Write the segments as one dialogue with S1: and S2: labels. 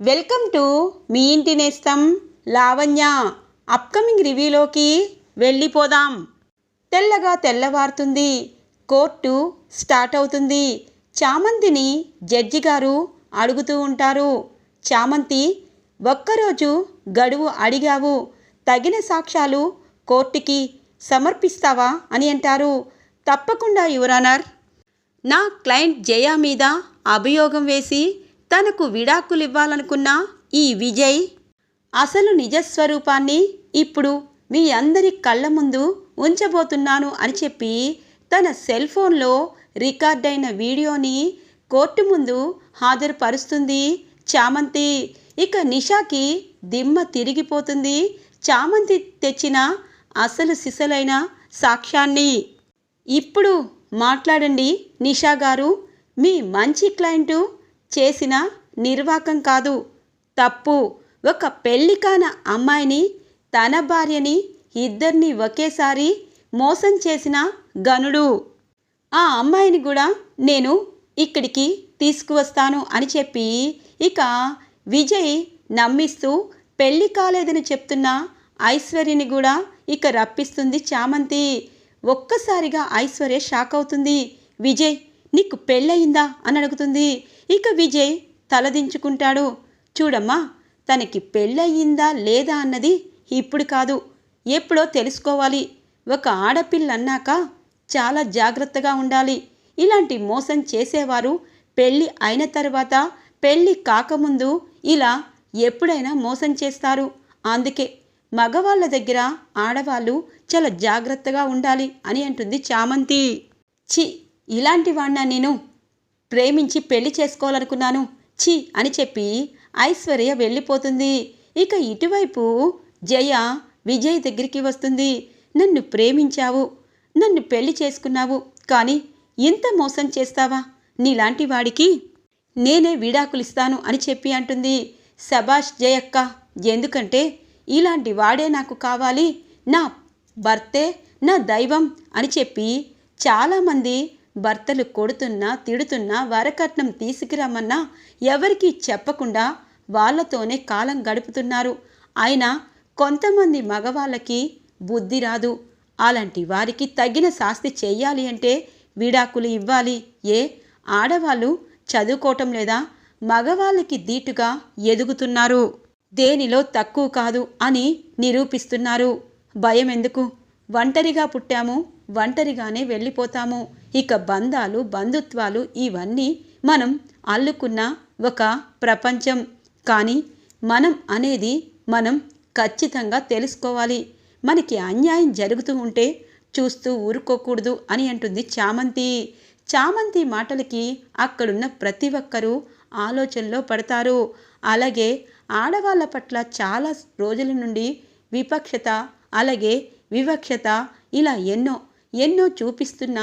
S1: Welcome to me ఇంటి నేస్తం Lavanya. Upcoming రివ్యూలోకి వెళ్ళిపోదాం. తెల్లగా తెల్లవారుతుంది. కోర్టు స్టార్ట్ అవుతుంది. చామంతిని జడ్జి గారు అడుగుతూ ఉంటారు. చామంతి ఒక్కరోజు గడువు అడిగావు. తగిన సాక్ష్యాలు కోర్టుకి సమర్పిస్తావా? అని అంటారు. తప్పకుండా యువరానర్. నా క్లయింట్ జయ మీద అభియోగం వేసి తనకు విడాకులు ఇవ్వాలనుకున్న ఈ విజయ్ అసలు నిజస్వరూపాన్ని ఇప్పుడు మీ అందరి కళ్ళ ముందు ఉంచబోతున్నాను అని చెప్పి తన సెల్ ఫోన్లో రికార్డైన వీడియోని కోర్టు ముందు హాజరుపరుస్తుంది చామంతి. ఇక నిషాకి దిమ్మ తిరిగిపోతుంది. చామంతి తెచ్చిన అసలు సిసలైన సాక్ష్యాన్ని. ఇప్పుడు మాట్లాడండి నిషా గారు మీ మంచి క్లయింటు చేసిన నిర్వాకం కాదు. తప్పు. ఒక పెళ్ళి అమ్మాయిని తన భార్యని ఇద్దరిని ఒకేసారి మోసం చేసిన గనుడు. ఆ అమ్మాయిని కూడా నేను ఇక్కడికి తీసుకువస్తాను అని చెప్పి ఇక విజయ్ నమ్మిస్తూ పెళ్ళి కాలేదని చెప్తున్న ఐశ్వర్యని కూడా ఇక రప్పిస్తుంది చామంతి. ఒక్కసారిగా ఐశ్వర్య షాక్ అవుతుంది. విజయ్ నీకు పెళ్ళయిందా? అని అడుగుతుంది. ఇక విజయ్ తలదించుకుంటాడు. చూడమ్మా తనకి పెళ్ళయిందా లేదా అన్నది ఇప్పుడు కాదు ఎప్పుడో తెలుసుకోవాలి. ఒక ఆడపిల్ల అన్నాక చాలా జాగ్రత్తగా ఉండాలి. ఇలాంటి మోసం చేసేవారు పెళ్ళి అయిన తర్వాత పెళ్ళి కాకముందు ఇలా ఎప్పుడైనా మోసం చేస్తారు. అందుకే మగవాళ్ళ దగ్గర ఆడవాళ్ళు చాలా జాగ్రత్తగా ఉండాలి అని అంటుంది చామంతి. చి ఇలాంటి వాణ్ణా నేను ప్రేమించి పెళ్ళి చేసుకోవాలనుకున్నాను. చి అని చెప్పి ఐశ్వర్య వెళ్ళిపోతుంది. ఇక ఇటువైపు జయ విజయ్ దగ్గరికి వస్తుంది. నన్ను ప్రేమించావు నన్ను పెళ్ళి చేసుకున్నావు కానీ ఇంత మోసం చేస్తావా? నీలాంటి వాడికి నేనే విడాకులిస్తాను అని చెప్పి అంటుంది. సబాష్ జయక్క ఎందుకంటే ఇలాంటి వాడే నాకు కావాలి. నా భర్తే నా దైవం అని చెప్పి చాలామంది భర్తలు కొడుతున్నా తిడుతున్నా వరకట్నం తీసుకురమ్మన్నా ఎవరికీ చెప్పకుండా వాళ్ళతోనే కాలం గడుపుతున్నారు. అయినా కొంతమంది మగవాళ్ళకి బుద్ధి రాదు. అలాంటి వారికి తగిన శాస్తి చేయాలి అంటే విడాకులు ఇవ్వాలి. ఏ? ఆడవాళ్ళు చదువుకోవటం లేదా? మగవాళ్ళకి దీటుగా ఎదుగుతున్నారు. దేనిలో తక్కువ కాదు అని నిరూపిస్తున్నారు. భయం ఎందుకు ఒంటరిగా పుట్టాము ఒంటరిగానే వెళ్ళిపోతాము. ఇక బంధాలు బంధుత్వాలు ఇవన్నీ మనం అల్లుకున్న ఒక ప్రపంచం. కానీ మనం అనేది మనం ఖచ్చితంగా తెలుసుకోవాలి. మనకి అన్యాయం జరుగుతూ ఉంటే చూస్తూ ఊరుకోకూడదు అని అంటుంది చామంతి. చామంతి మాటలకి అక్కడున్న ప్రతి ఒక్కరూ ఆలోచనలో పడతారు. అలాగే ఆడవాళ్ళ పట్ల చాలా రోజుల నుండి విపక్షత అలాగే వివక్షత ఇలా ఎన్నో ఎన్నో చూపిస్తున్న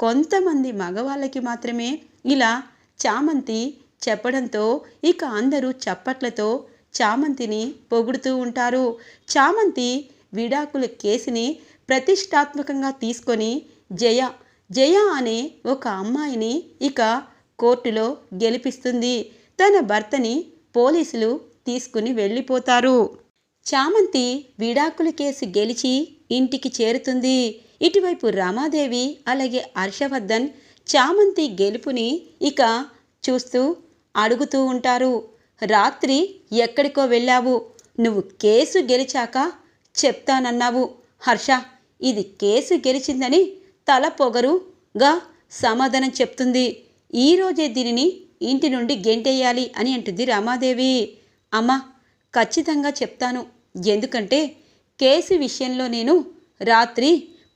S1: కొంతమంది మగవాళ్ళకి మాత్రమే ఇలా చామంతి చెప్పడంతో ఇక అందరూ చప్పట్లతో చామంతిని పొగుడుతూ ఉంటారు. చామంతి విడాకుల కేసుని ప్రతిష్టాత్మకంగా తీసుకొని జయ జయ అనే ఒక అమ్మాయిని ఇక కోర్టులో గెలిపిస్తుంది. తన భర్తని పోలీసులు తీసుకుని వెళ్ళిపోతారు. చామంతి విడాకుల కేసు గెలిచి ఇంటికి చేరుతుంది. ఇటువైపు రమాదేవి అలాగే హర్షవర్ధన్ చామంతి గెలుపుని ఇక చూస్తూ అడుగుతూ ఉంటారు. రాత్రి ఎక్కడికో వెళ్ళావు. నువ్వు కేసు గెలిచాక చెప్తానన్నావు. హర్ష ఇది కేసు గెలిచిందని తల పొగరుగా సమాధానం చెప్తుంది. ఈరోజే దీనిని ఇంటి నుండి గెంటేయాలి అని అంటుంది రమాదేవి. అమ్మ ఖచ్చితంగా చెప్తాను. ఎందుకంటే కేసు విషయంలో నేను రాత్రి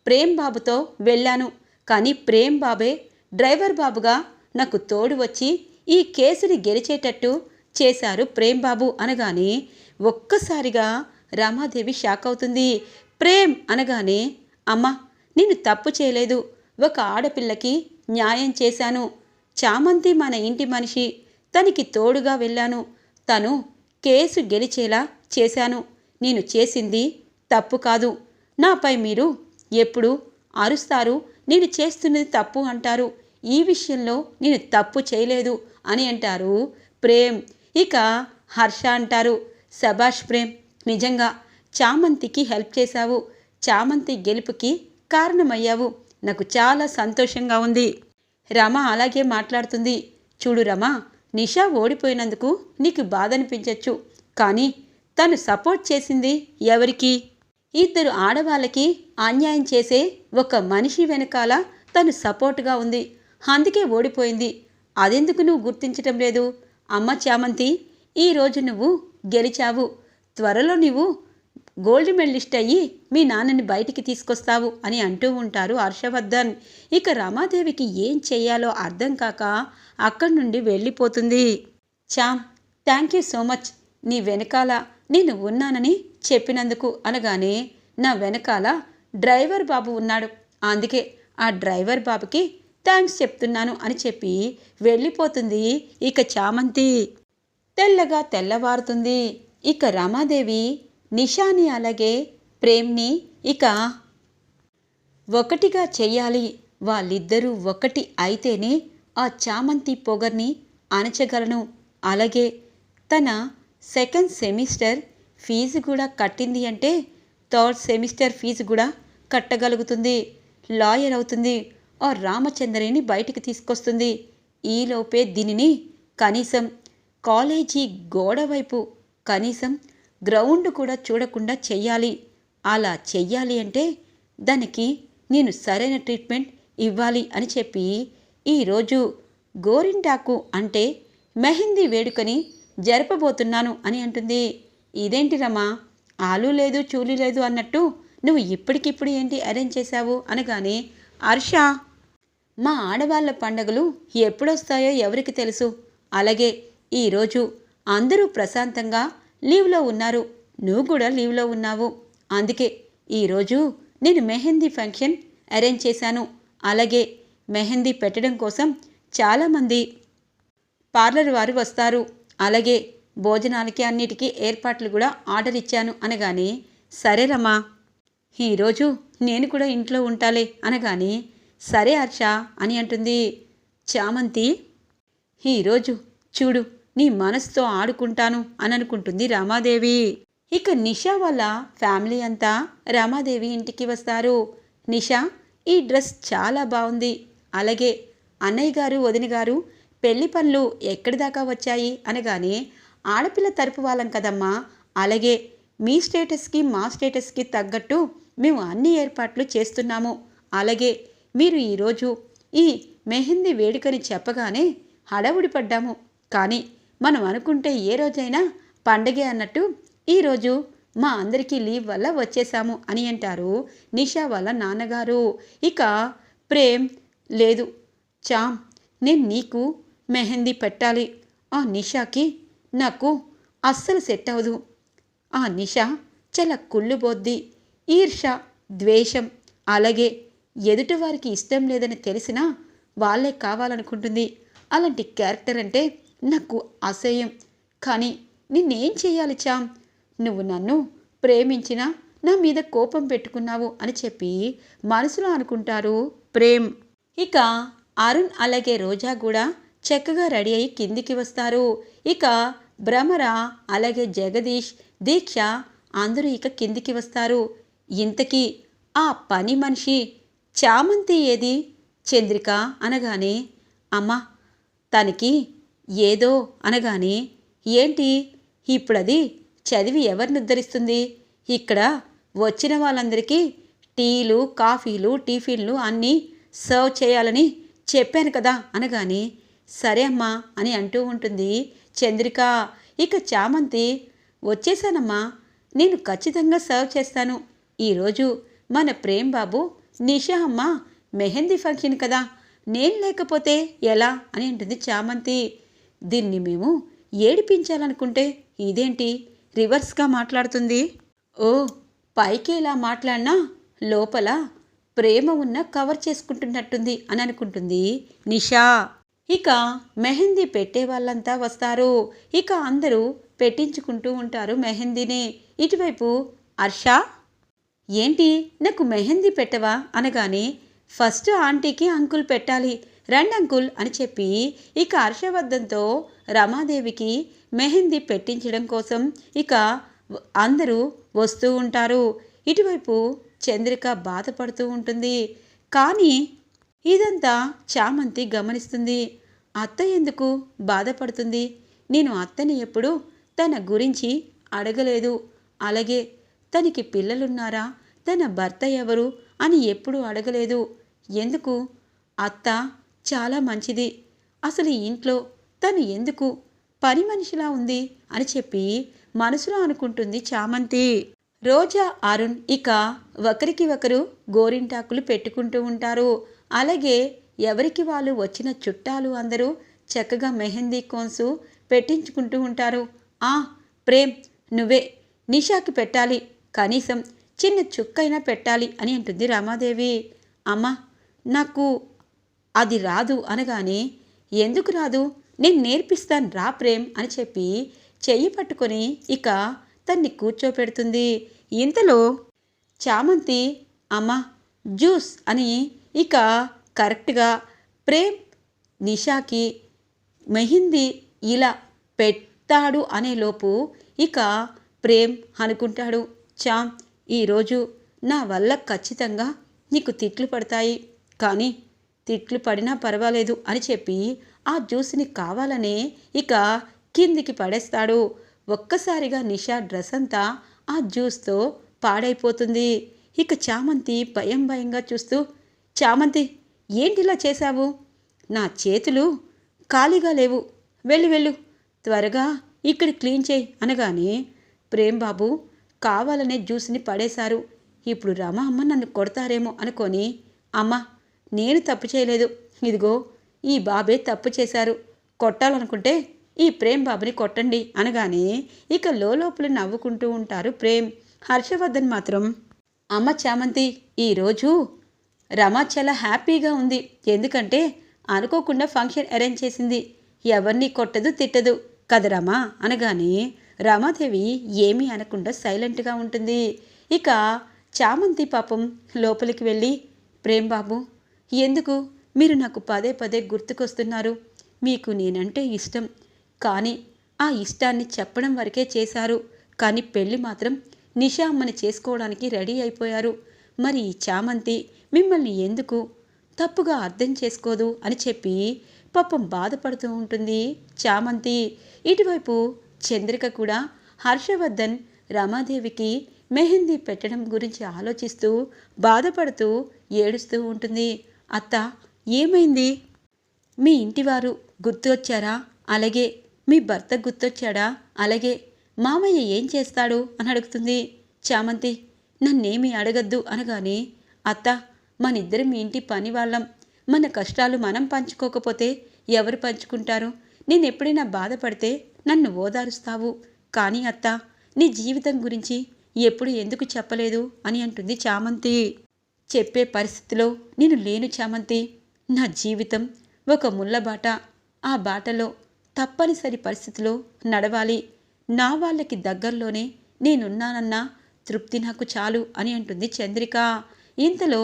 S1: ప్రేమ్ బాబుతో వెళ్ళాను. కానీ ప్రేమ్ బాబే డ్రైవర్ బాబుగా నాకు తోడు వచ్చి ఈ కేసుని గెలిచేటట్టు చేశారు ప్రేమ్ బాబు అనగానే ఒక్కసారిగా రమాదేవి షాక్ అవుతుంది. ప్రేమ్ అనగానే అమ్మ నేను తప్పు చేయలేదు. ఒక ఆడపిల్లకి న్యాయం చేశాను. చామంతి మన ఇంటి మనిషి. తనకి తోడుగా వెళ్ళాను. తను కేసు గెలిచేలా చేశాను. నేను చేసింది తప్పు కాదు. నాపై మీరు ఎప్పుడు? అరుస్తారు. నేను చేస్తున్నది తప్పు అంటారు. ఈ విషయంలో నేను తప్పు చేయలేదు అని అంటారు. ప్రేమ్. ఇక హర్ష అంటారు. సభాష్ ప్రేమ్ నిజంగా చామంతికి హెల్ప్ చేశావు. చామంతి గెలుపుకి కారణమయ్యావు. నాకు చాలా సంతోషంగా ఉంది. రమ అలాగే మాట్లాడుతుంది. చూడు రమ నిషా ఓడిపోయినందుకు నీకు బాధ అనిపించవచ్చు కానీ తను సపోర్ట్ చేసింది ఎవరికి? ఇద్దరు ఆడవాళ్ళకి అన్యాయం చేసే ఒక మనిషి వెనకాల తను సపోర్ట్గా ఉంది. అందుకే ఓడిపోయింది. అదెందుకు నువ్వు గుర్తించటం లేదు? అమ్మ చామంతి ఈరోజు నువ్వు గెలిచావు. త్వరలో నువ్వు గోల్డ్ మెడలిస్ట్ అయ్యి మీ నాన్నని బయటికి తీసుకొస్తావు అని అంటూ ఉంటారు హర్షవర్ధన్. ఇక రమాదేవికి ఏం చేయాలో అర్థం కాక అక్కడి నుండి వెళ్ళిపోతుంది. చామ్ థ్యాంక్ యూ సో మచ్. నీ వెనకాల నేను ఉన్నానని చెప్పినందుకు అనగానే నా వెనకాల డ్రైవర్ బాబు ఉన్నాడు. అందుకే ఆ డ్రైవర్ బాబుకి థ్యాంక్స్ చెప్తున్నాను అని చెప్పి వెళ్ళిపోతుంది ఇక చామంతి. తెల్లగా తెల్లవారుతుంది. ఇక రమాదేవి నిషాని అలాగే ప్రేమ్ని ఇక ఒకటిగా చెయ్యాలి వాళ్ళిద్దరూ ఒకటి అయితేనే ఆ చామంతి పొగర్ని అణచగలను. అలాగే తన సెకండ్ సెమిస్టర్ ఫీజు కూడా కట్టింది అంటే థర్డ్ సెమిస్టర్ ఫీజు కూడా కట్టగలుగుతుంది. లాయర్ అవుతుంది. ఆ రామచంద్రని బయటికి తీసుకొస్తుంది. ఈలోపే దీనిని కనీసం కాలేజీ గోడ వైపు కనీసం గ్రౌండ్ కూడా చూడకుండా చెయ్యాలి. అలా చెయ్యాలి అంటే దానికి నేను సరైన ట్రీట్మెంట్ ఇవ్వాలి అని చెప్పి ఈరోజు గోరింటాకు అంటే మెహందీ వేడుకని జరపబోతున్నాను అని అంటుంది. ఇదేంటి రమా? ఆలు లేదు చూలు లేదు అన్నట్టు నువ్వు ఇప్పటికిప్పుడు ఏంటి అరేంజ్ చేశావు అనగానే హర్ష మా ఆడవాళ్ళ పండగలు ఎప్పుడొస్తాయో ఎవరికి తెలుసు? అలాగే ఈరోజు అందరూ ప్రశాంతంగా లీవ్లో ఉన్నారు. నువ్వు కూడా లీవ్లో ఉన్నావు. అందుకే ఈరోజు నేను మెహందీ ఫంక్షన్ అరేంజ్ చేశాను. అలాగే మెహందీ పెట్టడం కోసం చాలామంది పార్లర్ వారు వస్తారు. అలాగే భోజనాలకి అన్నిటికీ ఏర్పాట్లు కూడా ఆర్డర్ ఇచ్చాను అనగానే సరే రమా ఈరోజు నేను కూడా ఇంట్లో ఉంటాలే అనగానే సరే హర్ష అని అంటుంది. చామంతి ఈరోజు చూడు నీ మనసుతో ఆడుకుంటాను అని అనుకుంటుంది రామాదేవి. ఇక నిషా వాళ్ళ ఫ్యామిలీ అంతా రామాదేవి ఇంటికి వస్తారు. నిషా ఈ డ్రెస్ చాలా బాగుంది. అలాగే అన్నయ్య గారు వదిన గారు పెళ్ళి పనులు ఎక్కడి దాకా వచ్చాయి అనగానే ఆడపిల్ల తరపు వాళ్ళం కదమ్మా. అలాగే మీ స్టేటస్కి మా స్టేటస్కి తగ్గట్టు మేము అన్ని ఏర్పాట్లు చేస్తున్నాము. అలాగే మీరు ఈరోజు ఈ మెహందీ వేడుకని చెప్పగానే హడావుడి పడ్డాము. కానీ మనం అనుకుంటే ఏ రోజైనా పండగే అన్నట్టు ఈరోజు మా అందరికీ లీవ్ వల్ల వచ్చేసాము అని అంటారు నిషా వాళ్ళ నాన్నగారు. ఇక ప్రేమ్ లేదు. చామ్ నేను నీకు మెహందీ పెట్టాలి. ఆ నిషాకి నాకు అస్సలు సెట్ అవ్వదు. ఆ నిషా చాలా కుళ్ళుబోద్ది. ఈర్ష ద్వేషం అలాగే ఎదుటివారికి ఇష్టం లేదని తెలిసినా వాళ్ళే కావాలనుకుంటుంది. అలాంటి క్యారెక్టర్ అంటే నాకు అసహ్యం. కానీ నిన్నేం చేయాలి చామ్? నువ్వు నన్ను ప్రేమించినా నా మీద కోపం పెట్టుకున్నావు అని చెప్పి మనసులో అనుకుంటారు ప్రేమ్. ఇక అరుణ్ అలాగే రోజా కూడా చక్కగా రెడీ అయ్యి కిందికి వస్తారు. ఇక భ్రమర అలాగే జగదీష్ దీక్ష అందరూ ఇక కిందికి వస్తారు. ఇంతకీ ఆ పని మనిషి చామంతి ఏది? చంద్రిక అనగానే అమ్మా తనకి ఏదో అనగానే ఏంటి? ఇప్పుడది చదివి ఎవరిని ఉద్ధరిస్తుంది ఇక్కడ వచ్చిన వాళ్ళందరికీ టీలు కాఫీలు టిఫిన్లు అన్నీ సర్వ్ చేయాలని చెప్పాను కదా అనగానే సరే అమ్మా అని అంటూ ఉంటుంది. చంద్రిక ఇక చామంతి వచ్చేసానమ్మా నేను ఖచ్చితంగా సర్వ్ చేస్తాను. ఈరోజు మన ప్రేమ్ బాబు నిషా అమ్మ మెహందీ ఫంక్షన్ కదా నేను లేకపోతే ఎలా అని అంటుంది చామంతి. దీన్ని మేము ఏడిపించాలనుకుంటే ఇదేంటి? రివర్స్గా మాట్లాడుతుంది. ఓ పైకి ఇలా మాట్లాడినా లోపల ప్రేమ ఉన్న కవర్ చేసుకుంటున్నట్టుంది అని అనుకుంటుంది నిషా. ఇక మెహందీ పెట్టే వాళ్ళంతా వస్తారు. ఇక అందరూ పెట్టించుకుంటూ ఉంటారు మెహందీని. ఇటువైపు హర్ష ఏంటి నాకు మెహందీ పెట్టవా? అనగానే ఫస్ట్ ఆంటీకి అంకుల్ పెట్టాలి. రండి అంకుల్ అని చెప్పి ఇక హర్షవర్ధంతో రమాదేవికి మెహందీ పెట్టించడం కోసం ఇక అందరూ వస్తూ ఉంటారు. ఇటువైపు చంద్రిక బాధపడుతూ ఉంటుంది. కానీ ఇదంతా చామంతి గమనిస్తుంది. అత్త ఎందుకు బాధపడుతుంది? నేను అత్తని ఎప్పుడు తన గురించి అడగలేదు. అలాగే తనకి పిల్లలున్నారా? తన భర్త ఎవరు అని ఎప్పుడు అడగలేదు. ఎందుకు? అత్త చాలా మంచిది. అసలు ఇంట్లో తను ఎందుకు పని మనిషిలా ఉంది అని చెప్పి మనసులో అనుకుంటుంది చామంతి. రోజా అరుణ్ ఇక ఒకరికి ఒకరు గోరింటాకులు పెట్టుకుంటూ ఉంటారు. అలాగే ఎవరికి వాళ్ళు వచ్చిన చుట్టాలు అందరూ చక్కగా మెహందీ కోన్సు పెట్టించుకుంటూ ఉంటారు. ఆ ప్రేమ్ నువ్వే. నిషాకి పెట్టాలి. కనీసం చిన్న చుక్కైనా పెట్టాలి అని అంటుంది రామాదేవి. అమ్మ నాకు అది రాదు అనగానే ఎందుకు రాదు? నేను నేర్పిస్తాను రా ప్రేమ్ అని చెప్పి చెయ్యి పట్టుకొని ఇక తన్ని కూర్చోపెడుతుంది. ఇంతలో చామంతి అమ్మ జ్యూస్ అని ఇక కరెక్ట్గా ప్రేమ్ నిషాకి మెహిందీ ఇలా పెడతాడు అనేలోపు ఇక ప్రేమ్ అనుకుంటాడు చామ్ ఈరోజు నా వల్ల ఖచ్చితంగా నీకు తిట్లు పడతాయి. కానీ తిట్లు పడినా పర్వాలేదు అని చెప్పి ఆ జ్యూస్ని కావాలనే ఇక కిందికి పడేస్తాడు. ఒక్కసారిగా నిషా డ్రెస్ అంతా ఆ జ్యూస్తో పాడైపోతుంది. ఇక చామంతి భయం భయంగా చూస్తూ చామంతి ఏంటిలా చేశావు? నా చేతులు ఖాళీగా లేవు. వెళ్ళు వెళ్ళు. త్వరగా ఇక్కడ క్లీన్ చేయి అనగానే ప్రేమ్ బాబు కావాలనే జ్యూస్ని పడేశారు. ఇప్పుడు రమ అమ్మ నన్ను కొడతారేమో అనుకొని అమ్మ నేను తప్పు చేయలేదు. ఇదిగో ఈ బాబే తప్పు చేశారు. కొట్టాలనుకుంటే ఈ ప్రేమ్ బాబుని కొట్టండి అనగానే ఇక లోపల నవ్వుకుంటూ ఉంటారు ప్రేమ్. హర్షవర్ధన్ మాత్రం అమ్మ చామంతి ఈరోజు రమ చాలా హ్యాపీగా ఉంది. ఎందుకంటే అనుకోకుండా ఫంక్షన్ అరేంజ్ చేసింది. ఎవరిని కొట్టదు తిట్టదు. కదా రమా? అనగానే రమాదేవి ఏమీ అనకుండా సైలెంట్గా ఉంటుంది. ఇక చామంతి పాపం లోపలికి వెళ్ళి ప్రేమ్ బాబు ఎందుకు? మీరు నాకు పదే పదే గుర్తుకొస్తున్నారు. మీకు నేనంటే ఇష్టం. కానీ ఆ ఇష్టాన్ని చెప్పడం వరకే చేశారు. కానీ పెళ్ళి మాత్రం నిషా అమ్మని చేసుకోవడానికి రెడీ అయిపోయారు. మరి ఈ చామంతి మిమ్మల్ని ఎందుకు? తప్పుగా అర్థం చేసుకోదు అని చెప్పి పాపం బాధపడుతూ ఉంటుంది చామంతి. ఇటువైపు చంద్రిక కూడా హర్షవర్ధన్ రమాదేవికి మెహందీ పెట్టడం గురించి ఆలోచిస్తూ బాధపడుతూ ఏడుస్తూ ఉంటుంది. అత్త ఏమైంది? మీ ఇంటివారు గుర్తొచ్చారా? అలాగే మీ భర్త గుర్తొచ్చాడా? అలాగే మామయ్య ఏం చేస్తాడు? అని అడుగుతుంది చామంతి. నన్నేమీ అడగద్దు అనగానే అత్త మనిద్దరం ఇంటి పని వాళ్ళం. మన కష్టాలు మనం పంచుకోకపోతే ఎవరు పంచుకుంటారు? నేను ఎప్పుడైనా బాధపడితే నన్ను ఓదారుస్తావు. కానీ అత్త నీ జీవితం గురించి ఎప్పుడు ఎందుకు చెప్పలేదు అని అంటుంది చామంతి. చెప్పే పరిస్థితిలో నేను లేను చామంతి. నా జీవితం ఒక ముళ్ళబాట ఆ బాటలో తప్పనిసరి పరిస్థితిలో నడవాలి. నా వాళ్ళకి దగ్గరలోనే నేనున్నానన్న తృప్తి నాకు చాలు అని అంటుంది చంద్రిక. ఇంతలో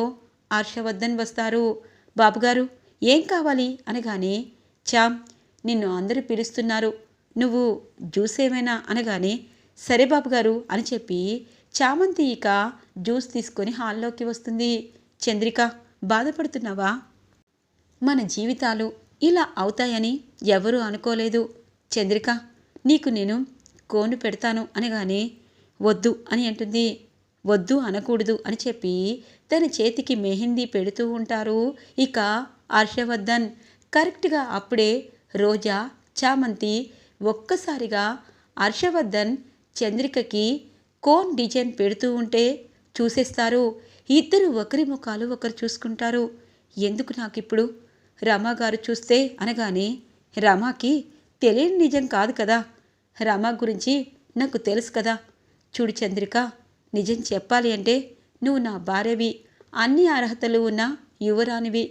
S1: హర్షవర్ధన్ వస్తారు. బాబుగారు ఏం కావాలి? అనగానే చామ్ నిన్ను అందరూ పిలుస్తున్నారు. నువ్వు జ్యూస్ ఏమైనా? అనగానే సరే బాబుగారు అని చెప్పి చామంతి ఇక జ్యూస్ తీసుకొని హాల్లోకి వస్తుంది. చంద్రిక బాధపడుతున్నావా? మన జీవితాలు ఇలా అవుతాయని ఎవరూ అనుకోలేదు. చంద్రిక నీకు నేను కోను పెడతాను. అనగానే వద్దు అని అంటుంది. వద్దు అనకూడదు అని చెప్పి తన చేతికి మెహందీ పెడుతూ ఉంటారు. ఇక హర్షవర్ధన్ కరెక్ట్గా అప్పుడే రోజా చామంతి ఒక్కసారిగా హర్షవర్ధన్ చంద్రికకి కోన్ డిజైన్ పెడుతూ ఉంటే చూసేస్తారు. ఇద్దరు ఒకరి ముఖాలు ఒకరు చూసుకుంటారు. ఎందుకు నాకిప్పుడు? రమా గారు చూస్తే అనగానే రమాకి తెలియని నిజం కాదు కదా. రమా గురించి నాకు తెలుసు కదా. చూడు చంద్రిక నిజం చెప్పాలి అంటే నువ్వు నా భార్యవి. అన్ని అర్హతలు ఉన్న యువరానివి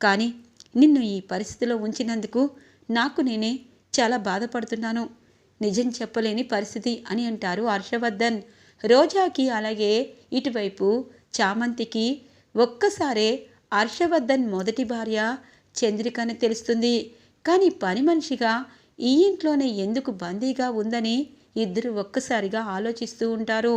S1: కానీ నిన్ను ఈ పరిస్థితిలో ఉంచినందుకు నాకు నేనే చాలా బాధపడుతున్నాను. నిజం చెప్పలేని పరిస్థితి అని అంటారు హర్షవర్ధన్. రోజాకి అలాగే ఇటువైపు చామంతికి ఒక్కసారే హర్షవర్ధన్ మొదటి భార్య చంద్రిక అని తెలుస్తుంది. కానీ పని మనిషిగా ఈ ఇంట్లోనే ఎందుకు బందీగా ఉందని ఇద్దరు ఒక్కసారిగా ఆలోచిస్తూ ఉంటారు.